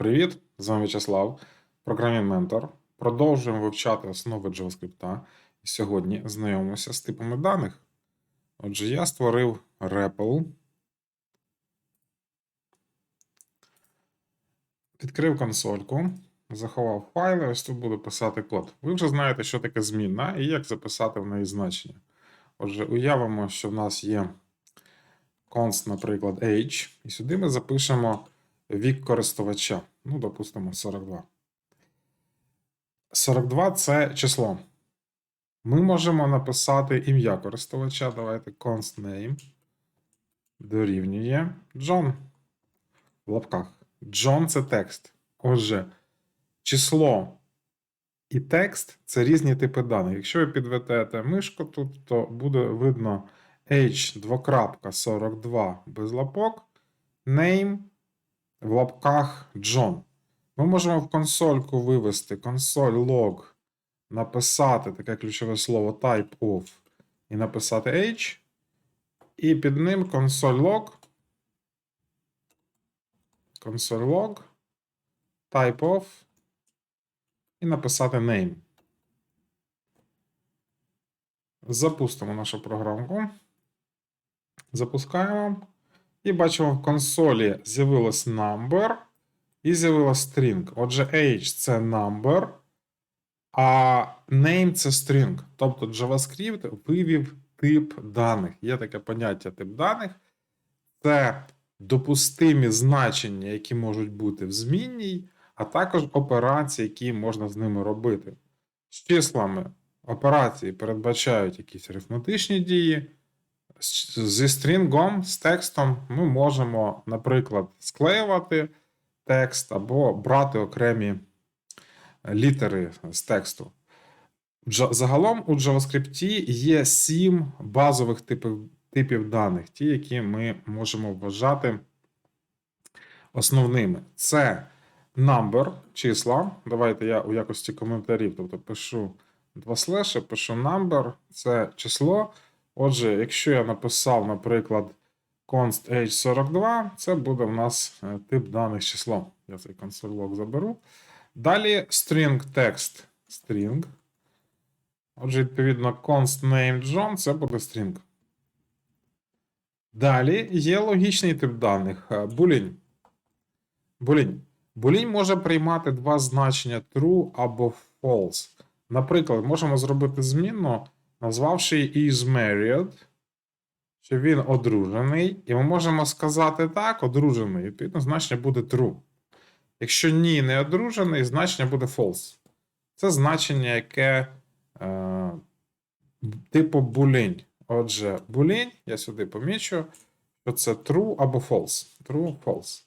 Привіт! З вами В'ячеслав, програмін Ментор. Продовжуємо вивчати основи JavaScript. І сьогодні знайомимося з типами даних. Отже, я створив REPL. Відкрив консольку, заховав файли. Ось тут буду писати код. Ви вже знаєте, що таке змінна і як записати в неї значення. Отже, уявимо, що в нас є const, наприклад, age, і сюди ми запишемо вік користувача. Ну, допустимо, 42. 42 це число. Ми можемо написати ім'я користувача. Давайте const name дорівнює John. В лапках. John це текст. Отже, число і текст це різні типи даних. Якщо ви підведете мишку тут, то буде видно H2.42 без лапок, name в лапках John. Ми можемо в консольку вивести консоль log, написати таке ключове слово type of і написати H. І під ним консоль log. Консоль log, type of і написати name. Запустимо нашу програмку. Запускаємо. І бачимо, в консолі з'явилось number і з'явилось string. Отже, age це number, а name це string. Тобто JavaScript вивів тип даних. Є таке поняття тип даних. Це допустимі значення, які можуть бути в змінній, а також операції, які можна з ними робити. З числами операції передбачають якісь арифметичні дії. Зі стрінгом, з текстом ми можемо, наприклад, склеювати текст або брати окремі літери з тексту. Загалом у JavaScript є сім базових типів, типів даних, ті, які ми можемо вважати основними. Це number, числа. Давайте я у якості коментарів, тобто пишу два слеші, пишу number, це число. Отже, якщо я написав, наприклад, const h42, це буде в нас е, тип даних число. Я цей log заберу. Далі string text string. Отже, відповідно, const name John це буде string. Далі є логічний тип даних е, boolean. Boolean. Boolean може приймати два значення true або false. Наприклад, можемо зробити змінну назвавши is married, що він одружений, і ми можемо сказати так, одружений, відповідно, значення буде true. Якщо ні, не одружений, значення буде false. Це значення, яке е, типу boolean. Отже, boolean, я сюди помічу, що це true або false. True, false.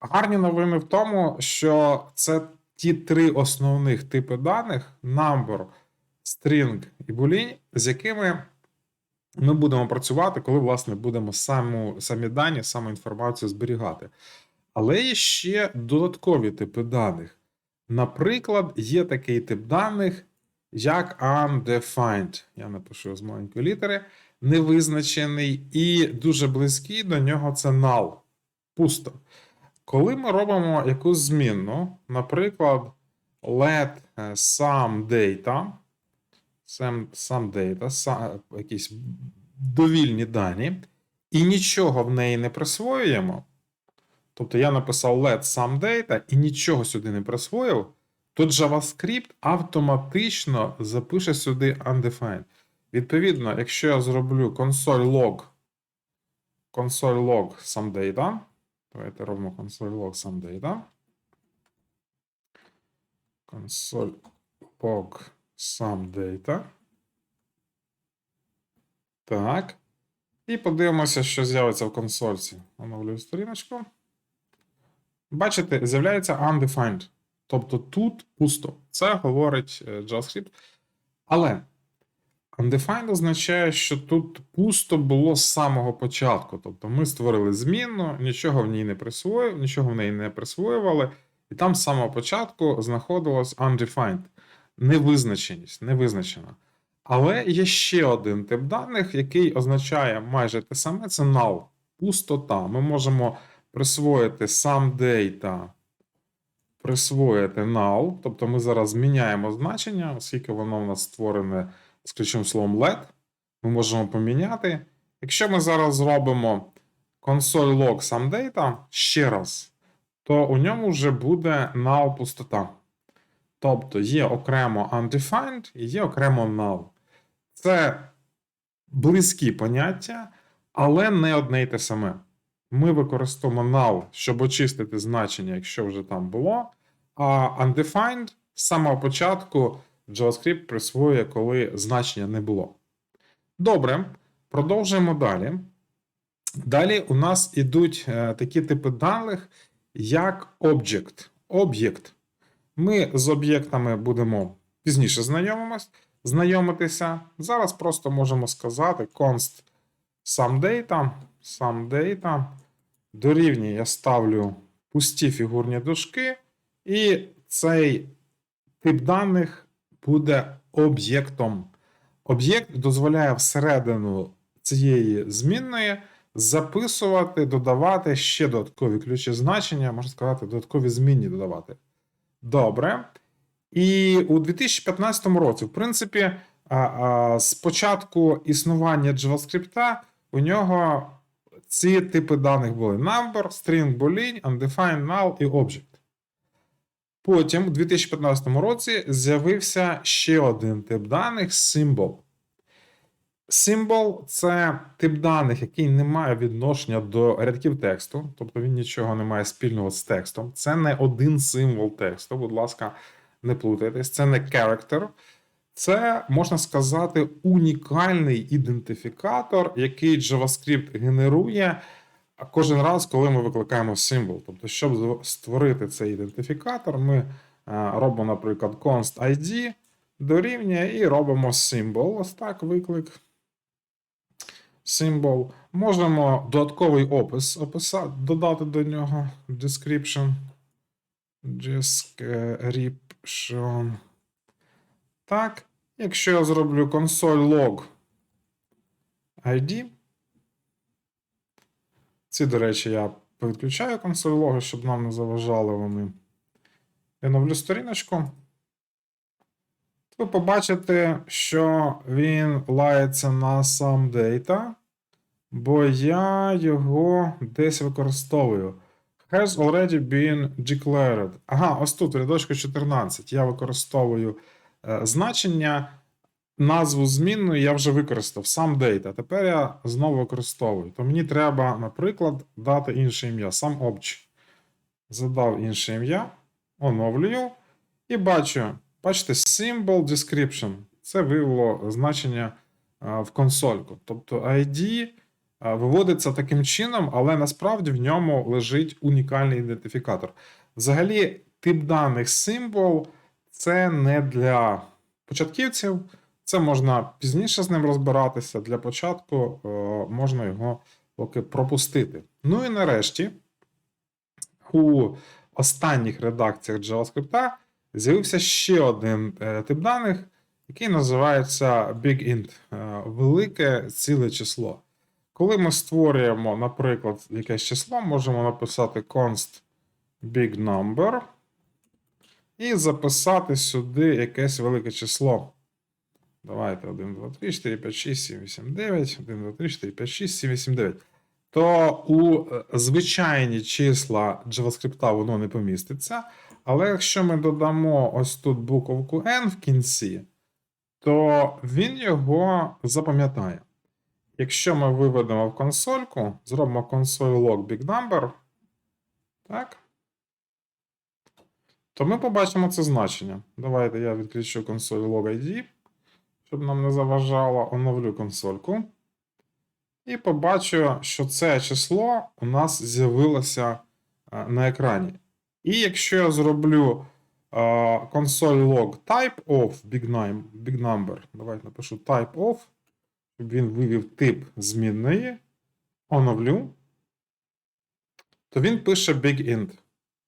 Гарні новини в тому, що це ті три основних типи даних: number, string і boolean, з якими ми будемо працювати, коли, власне, будемо саму, самі дані, саму інформацію зберігати. Але є ще додаткові типи даних. Наприклад, є такий тип даних, як undefined. Я напишу з маленької літери, невизначений, і дуже близький до нього це null. Пусто. Коли ми робимо якусь змінну, наприклад, let some data, сам, сам data, якісь довільні дані, і нічого в неї не присвоюємо. Тобто я написав let some data і нічого сюди не присвоїв, то JavaScript автоматично запише сюди undefined. Відповідно, якщо я зроблю console log, console log some data, давайте робимо console log some data. Console log Sum data. Так. І подивимося, що з'явиться в консольці. Оновлюю сторіночку. Бачите, з'являється undefined. Тобто тут пусто. Це говорить е, JavaScript. Але undefined означає, що тут пусто було з самого початку. Тобто ми створили змінну, нічого в ній не присвоїв, нічого в неї не присвоювали, і там з самого початку знаходилось undefined невизначеність, невизначена. Але є ще один тип даних, який означає майже те саме: це null, пустота. Ми можемо присвоїти сам data присвоїти null, тобто ми зараз зміняємо значення, оскільки воно в нас створене з ключовим словом let, ми можемо поміняти. Якщо ми зараз зробимо console log someData ще раз, то у ньому вже буде null пустота. Тобто є окремо undefined і є окремо null. Це близькі поняття, але не одне й те саме. Ми використовуємо null, щоб очистити значення, якщо вже там було. А undefined з самого початку JavaScript присвоює, коли значення не було. Добре, продовжуємо далі. Далі у нас ідуть е, такі типи даних, як object. Об'єкт. Ми з об'єктами будемо пізніше знайомитися. Зараз просто можемо сказати const someData, someData дорівнює я ставлю пусті фігурні дужки, і цей тип даних буде об'єктом. Об'єкт дозволяє всередину цієї змінної записувати, додавати ще додаткові ключі значення, можна сказати, додаткові змінні додавати. Добре. І у 2015 році, в принципі, з початку існування JavaScript у нього ці типи даних були number, string, boolean, undefined, null і object. Потім, у 2015 році, з'явився ще один тип даних symbol. Symbol – це тип даних, який не має відношення до рядків тексту, тобто він нічого не має спільного з текстом. Це не один символ тексту, будь ласка, не плутайтесь, це не character. Це, можна сказати, унікальний ідентифікатор, який JavaScript генерує кожен раз, коли ми викликаємо символ. Тобто, щоб створити цей ідентифікатор, ми е, робимо, наприклад, const ID дорівнює і робимо символ. Ось так виклик. Символ. Можемо додатковий опис описати, додати до нього description. Description. Так. Якщо я зроблю console log ID. Ці, до речі, я відключаю консоль логи, щоб нам не заважали вони. Я новлю сторіночку. Ви побачите, що він лається на сам data, бо я його десь використовую. Has already been declared. Ага, ось тут, в рядочку 14. Я використовую е, значення, назву змінну я вже використав, сам data. Тепер я знову використовую. То мені треба, наприклад, дати інше ім'я, сам object. Задав інше ім'я, оновлюю. І бачу, бачите, symbol description. Це вивело значення в консольку. Тобто ID виводиться таким чином, але насправді в ньому лежить унікальний ідентифікатор. Взагалі, тип даних symbol це не для початківців. Це можна пізніше з ним розбиратися. Для початку е, можна його поки пропустити. Ну і нарешті, у останніх редакціях JavaScript з'явився ще один е, тип даних, який називається BigInt е, велике ціле число. Коли ми створюємо, наприклад, якесь число, можемо написати const big number і записати сюди якесь велике число. Давайте 1, 2, 3, 4, 5, 6, 7, 8, 9. 1, 2, 3, 4, 5, 6, 7, 8, 9. То у е, звичайні числа JavaScript воно не поміститься. Але якщо ми додамо ось тут буковку N в кінці, то він його запам'ятає. Якщо ми виведемо в консольку, зробимо console log big number, так, то ми побачимо це значення. Давайте я відключу console log ID щоб нам не заважало, оновлю консольку. І побачу, що це число у нас з'явилося е, на екрані. І якщо я зроблю console log type of big, name, big number, давайте напишу type of, щоб він вивів тип змінної, оновлю, то він пише big int.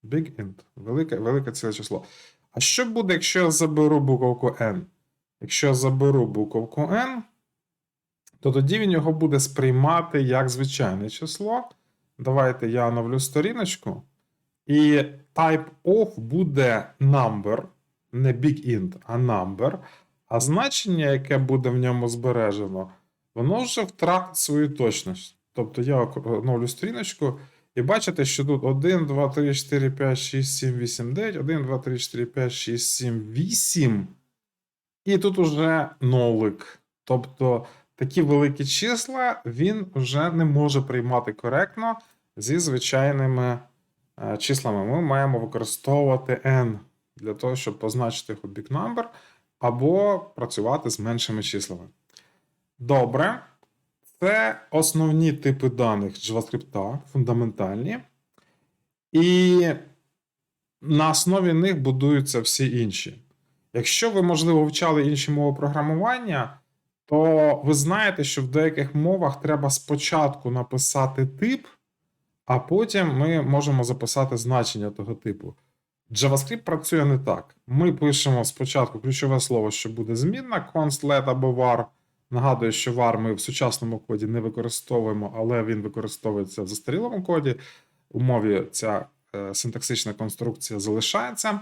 Big int. Велике, велике ціле число. А що буде, якщо я заберу буковку n? Якщо я заберу буковку n, то тоді він його буде сприймати як звичайне число. Давайте я оновлю сторіночку. І type of буде number, не big int, а number, а значення, яке буде в ньому збережено, воно вже втратить свою точність. Тобто я оновлю сторіночку, і бачите, що тут 1, 2, 3, 4, 5, 6, 7, 8, 9, 1, 2, 3, 4, 5, 6, 7, 8. І тут уже нолик. Тобто такі великі числа він вже не може приймати коректно зі звичайними числами. Ми маємо використовувати n для того, щоб позначити big number, або працювати з меншими числами. Добре. Це основні типи даних JavaScript, фундаментальні. І на основі них будуються всі інші. Якщо ви, можливо, вивчали інші мови програмування, то ви знаєте, що в деяких мовах треба спочатку написати тип, а потім ми можемо записати значення того типу. JavaScript працює не так. Ми пишемо спочатку ключове слово, що буде змінна, const let або var. Нагадую, що var ми в сучасному коді не використовуємо, але він використовується в застарілому коді. У мові ця е, синтаксична конструкція залишається.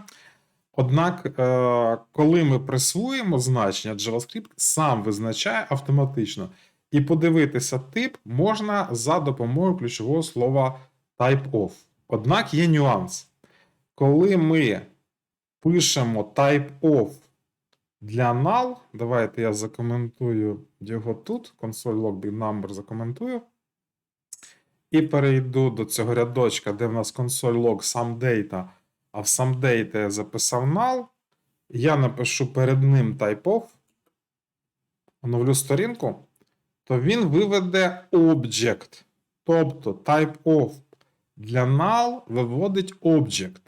Однак, е, коли ми присвоїмо значення, JavaScript сам визначає автоматично. І подивитися тип можна за допомогою ключового слова type-of. Однак є нюанс. Коли ми пишемо type-of для null, давайте я закоментую його тут. Console log number закоментую. І перейду до цього рядочка, де в нас console log SomeData, а в SomeData я записав null. Я напишу перед ним type-of, оновлю сторінку, то він виведе object. Тобто type-of для null виводить object.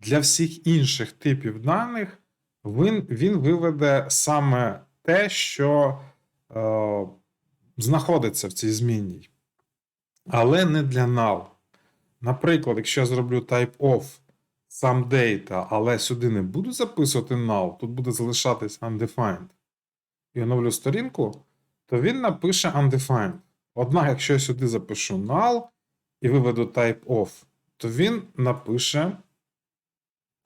Для всіх інших типів даних він, він виведе саме те, що е, знаходиться в цій змінній. Але не для null. Наприклад, якщо я зроблю type-of sum data, але сюди не буду записувати null, тут буде залишатись undefined, і оновлю сторінку, то він напише undefined. Однак, якщо я сюди запишу null і виведу type-of, то він напише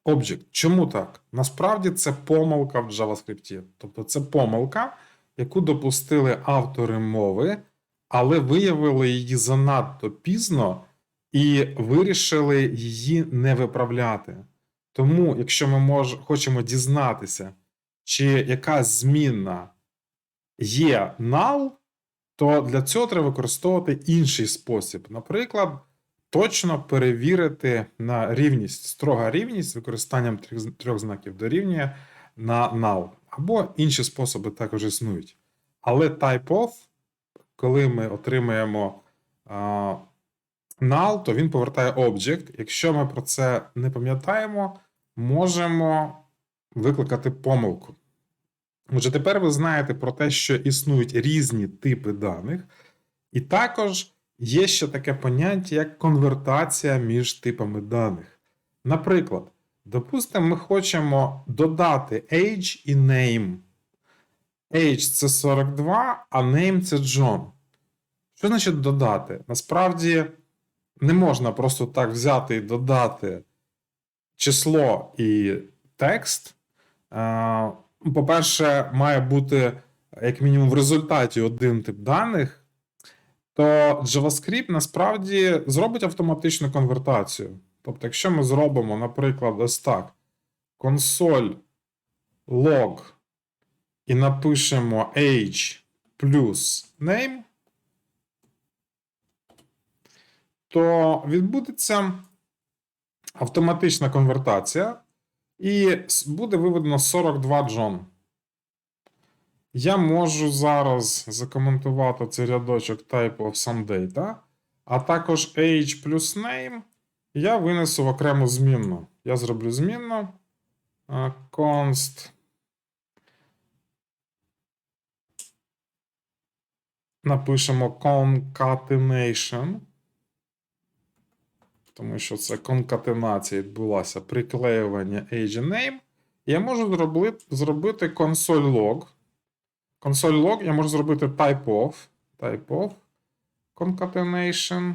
Object. Чому так? Насправді це помилка в JavaScript. Тобто це помилка, яку допустили автори мови, але виявили її занадто пізно і вирішили її не виправляти. Тому, якщо ми мож, хочемо дізнатися, чи якась змінна є null, то для цього треба використовувати інший спосіб. Наприклад точно перевірити на рівність, строга рівність використанням трьох, трьох знаків дорівнює на null. Або інші способи також існують. Але type-of, коли ми отримаємо uh, null, то він повертає object. Якщо ми про це не пам'ятаємо, можемо викликати помилку. Отже, тепер ви знаєте про те, що існують різні типи даних, і також Є ще таке поняття, як конвертація між типами даних. Наприклад, допустимо, ми хочемо додати age і name. Age це 42, а name це John. Що значить додати? Насправді не можна просто так взяти і додати число і текст. По-перше, має бути, як мінімум, в результаті один тип даних то JavaScript насправді зробить автоматичну конвертацію. Тобто, якщо ми зробимо, наприклад, ось так: консоль log і напишемо age плюс name, то відбудеться автоматична конвертація, і буде виведено 42 John. Я можу зараз закоментувати цей рядочок type of some data, а також age плюс name я винесу в окрему змінну. Я зроблю змінну const. Напишемо concatenation, тому що це конкатенація відбулася приклеювання age-name. Я можу зробити, зробити console.log. Console log я можу зробити type of, type of concatenation.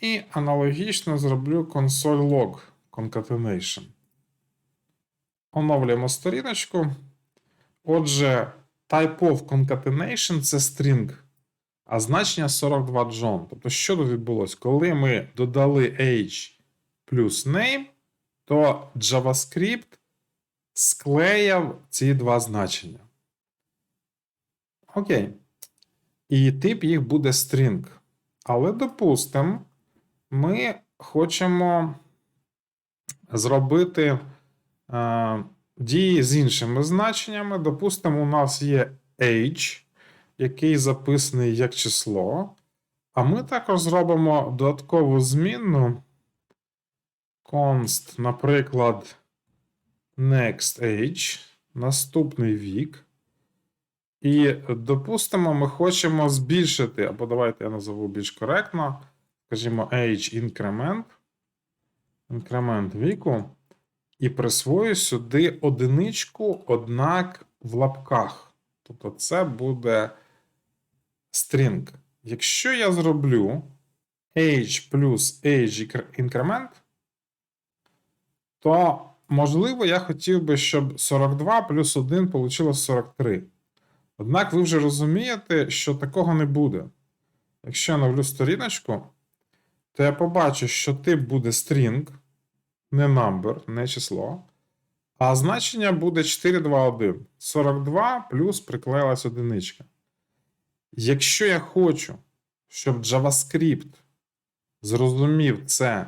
І аналогічно зроблю console log concatenation. Оновлюємо сторіночку. Отже, type of concatenation це string, а значення 42 John. Тобто, що тут відбулося? Коли ми додали age плюс name, то JavaScript склеяв ці два значення. Окей. І тип їх буде string. Але, допустимо, ми хочемо зробити е, дії з іншими значеннями. Допустимо, у нас є age, який записаний як число. А ми також зробимо додаткову змінну const, наприклад, next age, наступний вік. І, допустимо, ми хочемо збільшити, або давайте я назову більш коректно, скажімо, age increment, інкремент віку, і присвою сюди одиничку, однак в лапках. Тобто це буде string. Якщо я зроблю age плюс age increment, то, можливо, я хотів би, щоб 42 плюс 1 вийшло 43. Однак ви вже розумієте, що такого не буде. Якщо я навлю сторіночку, то я побачу, що тип буде string, не number, не число. А значення буде 421. 42 плюс приклеїлась одиничка. Якщо я хочу, щоб JavaScript зрозумів це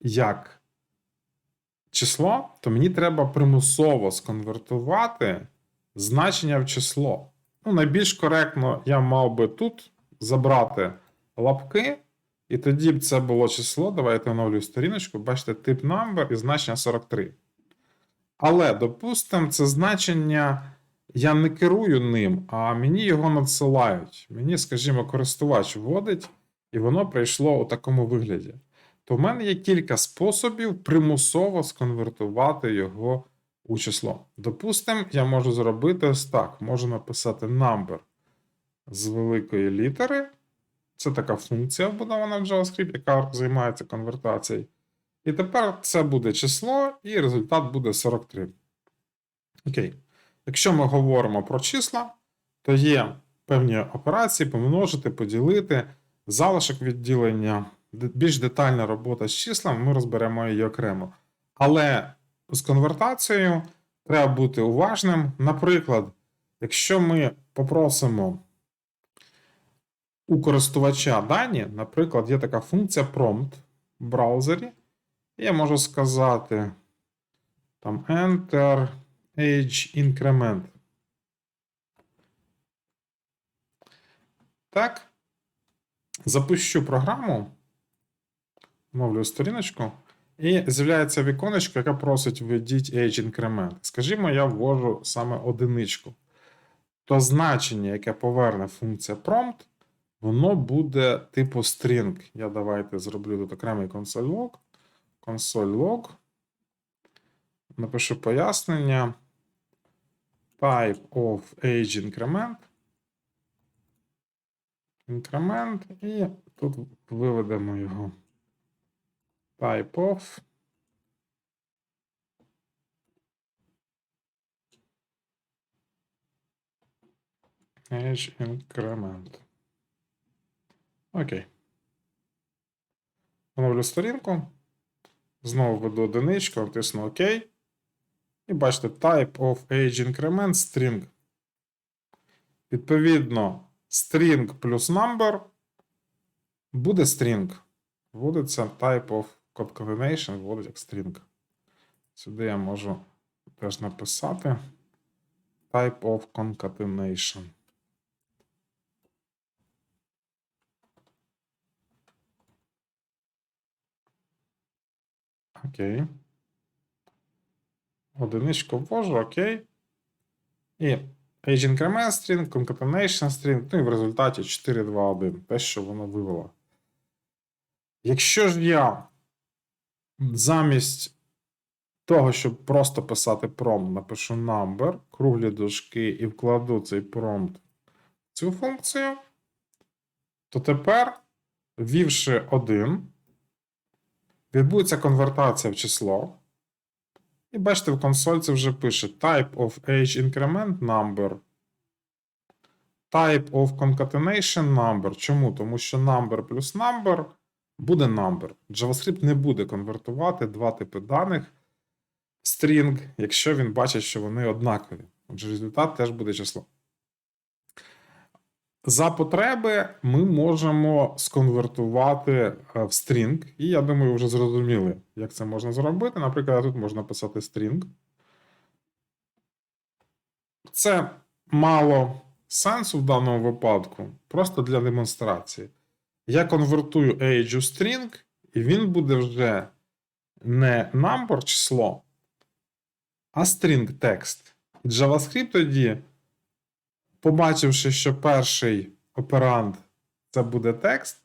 як число, то мені треба примусово сконвертувати значення в число. Ну, найбільш коректно я мав би тут забрати лапки, і тоді б це було число. Давайте оновлюю сторіночку. Бачите, тип number і значення 43. Але, допустимо, це значення я не керую ним, а мені його надсилають. Мені, скажімо, користувач вводить, і воно прийшло у такому вигляді. То в мене є кілька способів примусово сконвертувати його у число. Допустимо, я можу зробити ось так: можу написати number з великої літери. Це така функція вбудована в JavaScript, яка займається конвертацією. І тепер це буде число, і результат буде 43. Окей. Якщо ми говоримо про числа, то є певні операції помножити, поділити, залишок відділення, більш детальна робота з числами, ми розберемо її окремо. Але з конвертацією треба бути уважним. Наприклад, якщо ми попросимо у користувача дані, наприклад, є така функція prompt в браузері, я можу сказати там enter age increment. Так. Запущу програму, мовлю сторіночку. І з'являється віконечко, яке просить введіть age increment. Скажімо, я ввожу саме одиничку. То значення, яке поверне функція prompt, воно буде типу string. Я давайте зроблю тут окремий console log. Console log. Напишу пояснення. Type of age increment. Increment. І тут виведемо його type of age increment. Окей. Оновлю сторінку. Знову введу одиничку, натисну ОК. І бачите, type of age increment string. Відповідно, string плюс number буде string. Вводиться type of concatenation, вводить як string. Сюди я можу теж написати type of concatenation. Окей. Одиничку ввожу, окей. І age increment string, concatenation string, ну і в результаті 4, 2, 1. Те, що воно вивело. Якщо ж я замість того, щоб просто писати prompt, напишу number, круглі дужки і вкладу цей prompt в цю функцію, то тепер, ввівши 1, Відбудеться конвертація в число. І бачите, в консольці вже пише type of age increment number. Type of concatenation number. Чому? Тому що number плюс number буде number. JavaScript не буде конвертувати два типи даних string, якщо він бачить, що вони однакові. Отже, результат теж буде число. За потреби ми можемо сконвертувати е, в string, і я думаю, ви вже зрозуміли, як це можна зробити. Наприклад, тут можна писати string. Це мало сенсу в даному випадку, просто для демонстрації. Я конвертую age у string, і він буде вже не number число, а string текст. JavaScript тоді, побачивши, що перший операнд це буде текст,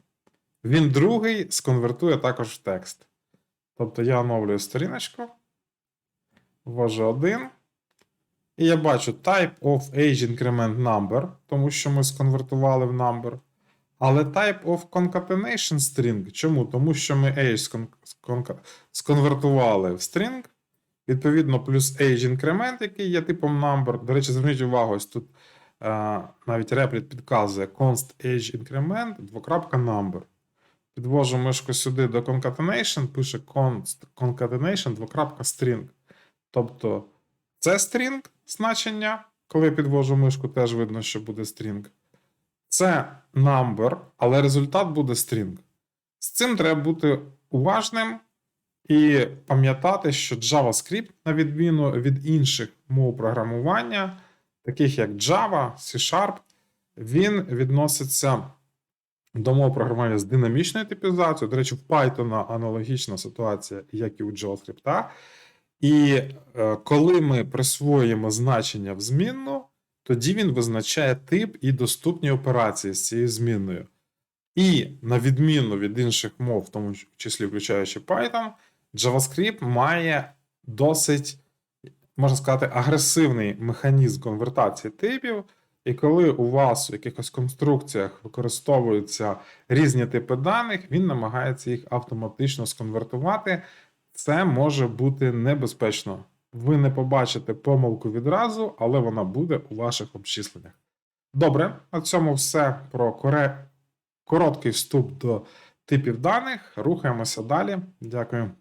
він другий сконвертує також в текст. Тобто я оновлюю сторіночку, ввожу один. І я бачу type of age increment number, тому що ми сконвертували в number. Але type of concatenation string. Чому? Тому що ми age сконвертували в string. Відповідно, плюс age increment, який є типом number. До речі, зверніть увагу, ось тут навіть репліт підказує const age increment, двокрапка number. Підвожу мишку сюди до concatenation, пише const concatenation, двокрапка string. Тобто це string значення. Коли я підвожу мишку, теж видно, що буде string. Це number, але результат буде string. З цим треба бути уважним і пам'ятати, що JavaScript, на відміну від інших мов програмування, таких як Java, C-Sharp, він відноситься до мов програмування з динамічною типізацією. До речі, в Python аналогічна ситуація, як і у JavaScript. І е, коли ми присвоюємо значення в змінну, тоді він визначає тип і доступні операції з цією змінною. І на відміну від інших мов, в тому числі включаючи Python, JavaScript має досить, можна сказати, агресивний механізм конвертації типів. І коли у вас в якихось конструкціях використовуються різні типи даних, він намагається їх автоматично сконвертувати. Це може бути небезпечно. Ви не побачите помилку відразу, але вона буде у ваших обчисленнях. Добре, на цьому все про коре... короткий вступ до типів даних. Рухаємося далі. Дякую.